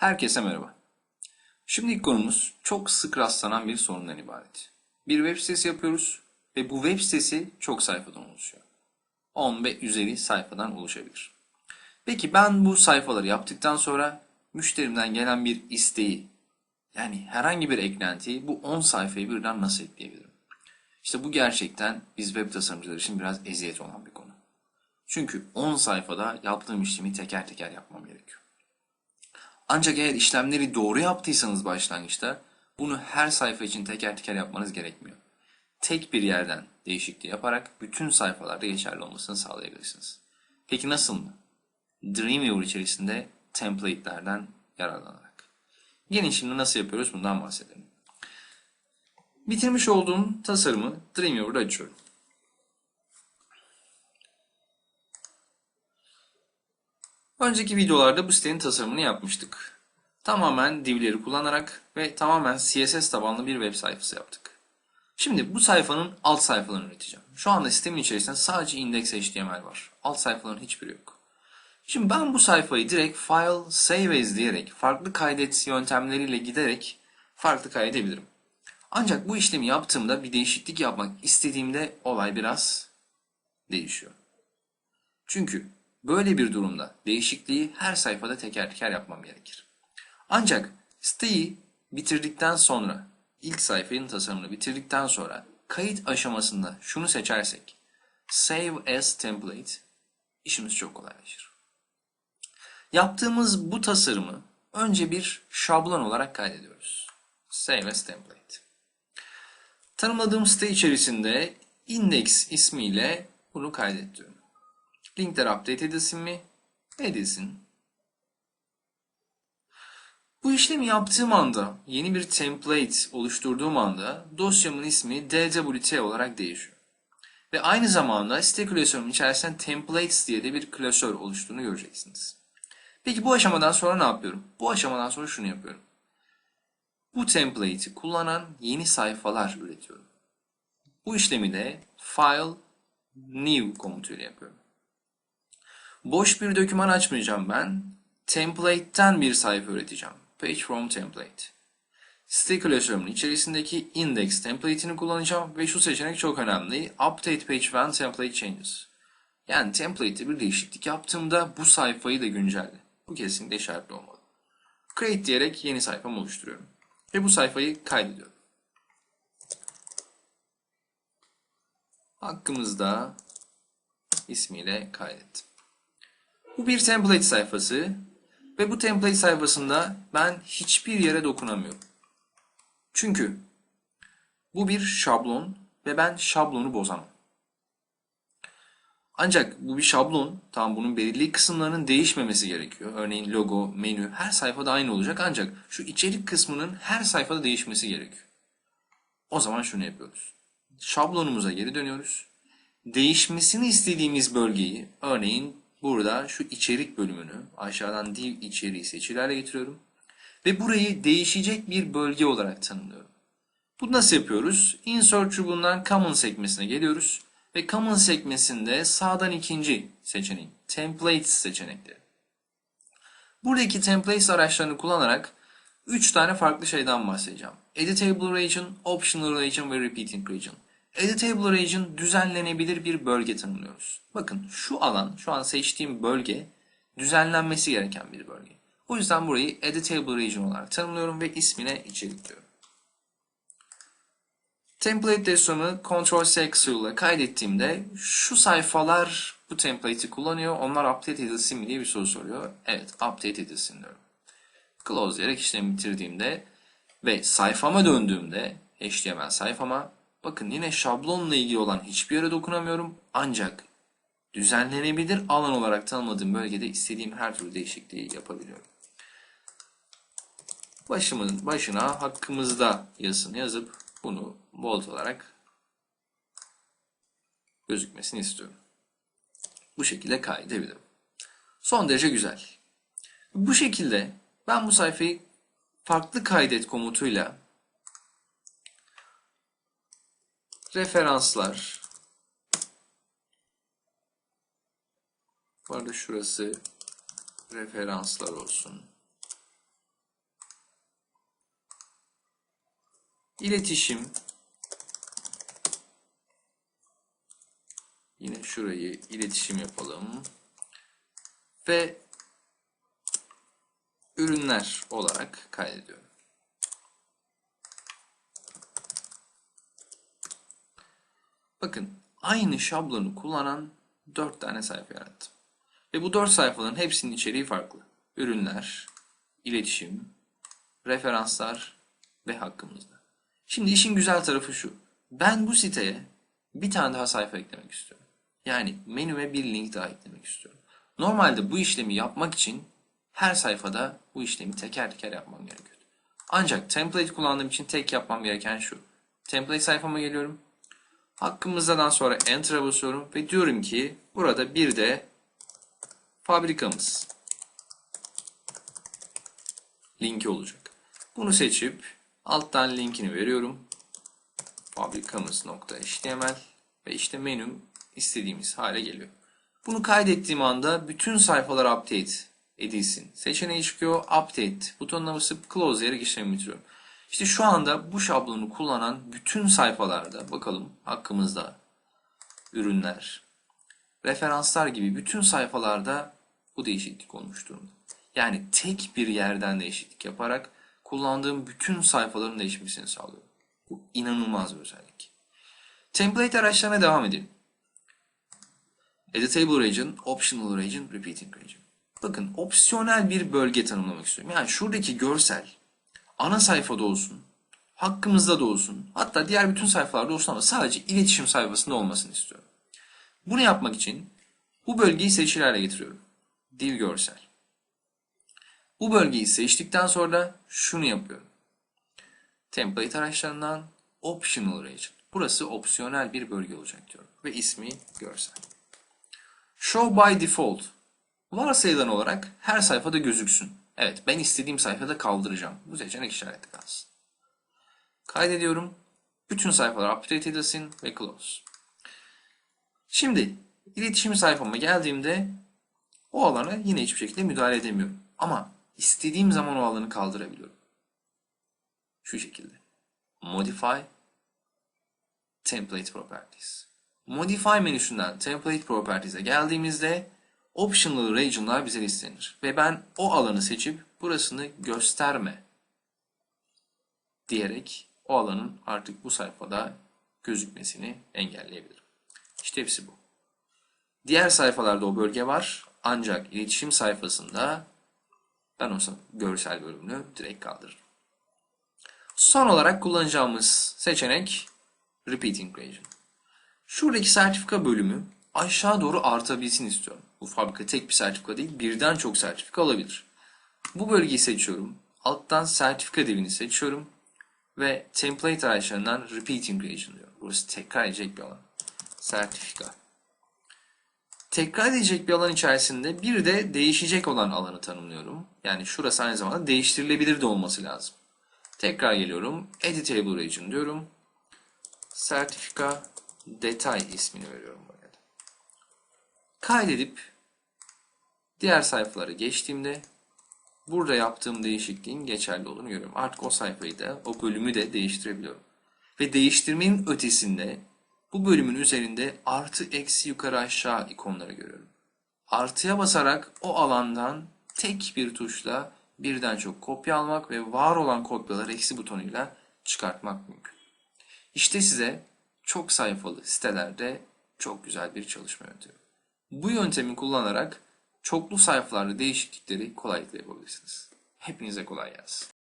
Herkese merhaba. Şimdiki konumuz çok sık rastlanan bir sorundan ibaret. Bir web sitesi yapıyoruz ve bu web sitesi çok sayfadan oluşuyor. 10 ve üzeri sayfadan oluşabilir. Peki ben bu sayfaları yaptıktan sonra müşterimden gelen bir isteği yani herhangi bir eklentiyi bu 10 sayfayı birden nasıl ekleyebilirim? İşte bu gerçekten biz web tasarımcılar için biraz eziyet olan bir konu. Çünkü 10 sayfada yaptığım işlemi teker teker yapmam gerekiyor. Ancak eğer işlemleri doğru yaptıysanız başlangıçta bunu her sayfa için teker teker yapmanız gerekmiyor. Tek bir yerden değişikliği yaparak bütün sayfalarda geçerli olmasını sağlayabilirsiniz. Peki nasıl mı? Dreamweaver içerisinde template'lerden yararlanarak. Gelin şimdi nasıl yapıyoruz bundan bahsedelim. Bitirmiş olduğum tasarımı Dreamweaver'da açıyorum. Önceki videolarda bu sitenin tasarımını yapmıştık. Tamamen divleri kullanarak ve tamamen CSS tabanlı bir web sayfası yaptık. Şimdi bu sayfanın alt sayfalarını üreteceğim. Şu anda sistemin içerisinde sadece index.html var. Alt sayfaların hiçbiri yok. Şimdi ben bu sayfayı direkt file save as diyerek farklı kaydet yöntemleriyle giderek farklı kaydedebilirim. Ancak bu işlemi yaptığımda bir değişiklik yapmak istediğimde olay biraz değişiyor. Çünkü böyle bir durumda değişikliği her sayfada teker teker yapmam gerekir. Ancak siteyi bitirdikten sonra, ilk sayfanın tasarımını bitirdikten sonra kayıt aşamasında şunu seçersek Save as Template işimiz çok kolaylaşır. Yaptığımız bu tasarımı önce bir şablon olarak kaydediyoruz. Save as Template. Tanımladığım site içerisinde index ismiyle bunu kaydet Linkler update edilsin mi? Edilsin. Bu işlemi yaptığım anda, yeni bir template oluşturduğum anda dosyamın ismi dwt olarak değişiyor. Ve aynı zamanda site klasörümün içerisinde templates diye de bir klasör oluştuğunu göreceksiniz. Peki bu aşamadan sonra ne yapıyorum? Bu aşamadan sonra şunu yapıyorum. Bu template'i kullanan yeni sayfalar üretiyorum. Bu işlemi de file new komutuyla yapıyorum. Boş bir doküman açmayacağım ben. Template'ten bir sayfa üreteceğim. Page from template. Site klasörümün içerisindeki index template'ini kullanacağım ve şu seçenek çok önemli. Update page when template changes. Yani template'te bir değişiklik yaptığımda bu sayfayı da güncelle. Bu kesinlikle işaretli olmalı. Create diyerek yeni sayfamı oluşturuyorum. Ve bu sayfayı kaydediyorum. Hakkımızda ismiyle kaydettim. Bu bir template sayfası ve bu template sayfasında ben hiçbir yere dokunamıyorum. Çünkü bu bir şablon ve ben şablonu bozamam. Ancak bu bir şablon, tam bunun belirli kısımlarının değişmemesi gerekiyor. Örneğin logo, menü her sayfada aynı olacak ancak şu içerik kısmının her sayfada değişmesi gerekiyor. O zaman şunu yapıyoruz. Şablonumuza geri dönüyoruz. Değişmesini istediğimiz bölgeyi, örneğin Burada şu içerik bölümünü aşağıdan div içeriği seçilerle getiriyorum. Ve burayı değişecek bir bölge olarak tanımlıyorum. Bu nasıl yapıyoruz? Insert çubuğundan Common sekmesine geliyoruz. Ve Common sekmesinde sağdan ikinci seçeneği Templates seçenekleri. Buradaki Templates araçlarını kullanarak 3 tane farklı şeyden bahsedeceğim. Editable Region, Optional Region ve Repeating Region. Editable Region düzenlenebilir bir bölge tanımlıyoruz. Bakın şu alan, şu an seçtiğim bölge düzenlenmesi gereken bir bölge. O yüzden burayı Editable Region olarak tanımlıyorum ve ismine içerik diyorum. Template dosyomu Ctrl-C ile kaydettiğimde şu sayfalar bu template'i kullanıyor. Onlar update edilsin mi diye bir soru soruyor. Evet, update edilsin diyorum. Close diyerek işlemi bitirdiğimde ve sayfama döndüğümde HTML sayfama Bakın yine şablonla ilgili olan hiçbir yere dokunamıyorum. Ancak düzenlenebilir alan olarak tanımladığım bölgede istediğim her türlü değişikliği yapabiliyorum. Başımın başına hakkımızda yazısını yazıp bunu bold olarak gözükmesini istiyorum. Bu şekilde kaydedebilirim. Son derece güzel. Bu şekilde ben bu sayfayı farklı kaydet komutuyla Referanslar. Bu arada şurası referanslar olsun. İletişim. Yine şurayı iletişim yapalım. Ve ürünler olarak kaydediyorum. Bakın aynı şablonu kullanan 4 tane sayfa yarattım. Ve bu 4 sayfaların hepsinin içeriği farklı. Ürünler, iletişim, referanslar ve hakkımızda. Şimdi işin güzel tarafı şu. Ben bu siteye bir tane daha sayfa eklemek istiyorum. Yani menüme bir link daha eklemek istiyorum. Normalde bu işlemi yapmak için her sayfada bu işlemi teker teker yapmam gerekiyor. Ancak template kullandığım için tek yapmam gereken şu. Template sayfama geliyorum. Hakkımızdan sonra Enter'a basıyorum ve diyorum ki burada bir de fabrikamız linki olacak. Bunu seçip alttan linkini veriyorum. Fabrikamız.html ve işte menüm istediğimiz hale geliyor. Bunu kaydettiğim anda bütün sayfalar update edilsin. Seçeneği çıkıyor. Update butonuna basıp close diyerek işlemi bitiriyorum. İşte şu anda bu şablonu kullanan bütün sayfalarda bakalım hakkımızda ürünler, referanslar gibi bütün sayfalarda bu değişiklik olmuş durumda. Yani tek bir yerden değişiklik yaparak kullandığım bütün sayfaların değişmesini sağlıyorum. Bu inanılmaz bir özellik. Template araçlarına devam edelim. Editable region, optional region, repeating region. Bakın opsiyonel bir bölge tanımlamak istiyorum. Yani şuradaki görsel ana sayfada olsun, hakkımızda da olsun, hatta diğer bütün sayfalarda olsun ama sadece iletişim sayfasında olmasını istiyorum. Bunu yapmak için bu bölgeyi seçili hale getiriyorum. Dil görsel. Bu bölgeyi seçtikten sonra şunu yapıyorum. Template araçlarından Optional Region. Burası opsiyonel bir bölge olacak diyorum. Ve ismi görsel. Show by Default. Varsayılan olarak her sayfada gözüksün. Evet ben istediğim sayfada kaldıracağım. Bu seçenek işaretli kalsın. Kaydediyorum. Bütün sayfalar update edilsin ve close. Şimdi iletişim sayfama geldiğimde o alana yine hiçbir şekilde müdahale edemiyorum. Ama istediğim zaman o alanı kaldırabiliyorum. Şu şekilde. Modify Template Properties. Modify menüsünden Template Properties'e geldiğimizde Optional Region'lar bize listelenir. Ve ben o alanı seçip burasını gösterme diyerek o alanın artık bu sayfada gözükmesini engelleyebilirim. İşte hepsi bu. Diğer sayfalarda o bölge var. Ancak iletişim sayfasında ben o görsel bölümünü direkt kaldırırım. Son olarak kullanacağımız seçenek Repeating Region. Şuradaki sertifika bölümü aşağı doğru artabilsin istiyorum. Bu fabrika tek bir sertifika değil, birden çok sertifika alabilir. Bu bölgeyi seçiyorum. Alttan sertifika divini seçiyorum. Ve template araçlarından Repeating Region diyorum. Burası tekrar edecek bir alan. Sertifika. Tekrar edecek bir alan içerisinde bir de değişecek olan alanı tanımlıyorum. Yani şurası aynı zamanda değiştirilebilir de olması lazım. Tekrar geliyorum. Editable Region diyorum. Sertifika detay ismini veriyorum. Kaydedip diğer sayfalara geçtiğimde burada yaptığım değişikliğin geçerli olduğunu görüyorum. Artık o sayfayı da o bölümü de değiştirebiliyorum. Ve değiştirmenin ötesinde bu bölümün üzerinde artı eksi yukarı aşağı ikonları görüyorum. Artıya basarak o alandan tek bir tuşla birden çok kopya almak ve var olan kopyaları eksi butonuyla çıkartmak mümkün. İşte size çok sayfalı sitelerde çok güzel bir çalışma yöntemi. Bu yöntemi kullanarak çoklu sayfalarda değişiklikleri kolaylıkla yapabilirsiniz. Hepinize kolay gelsin.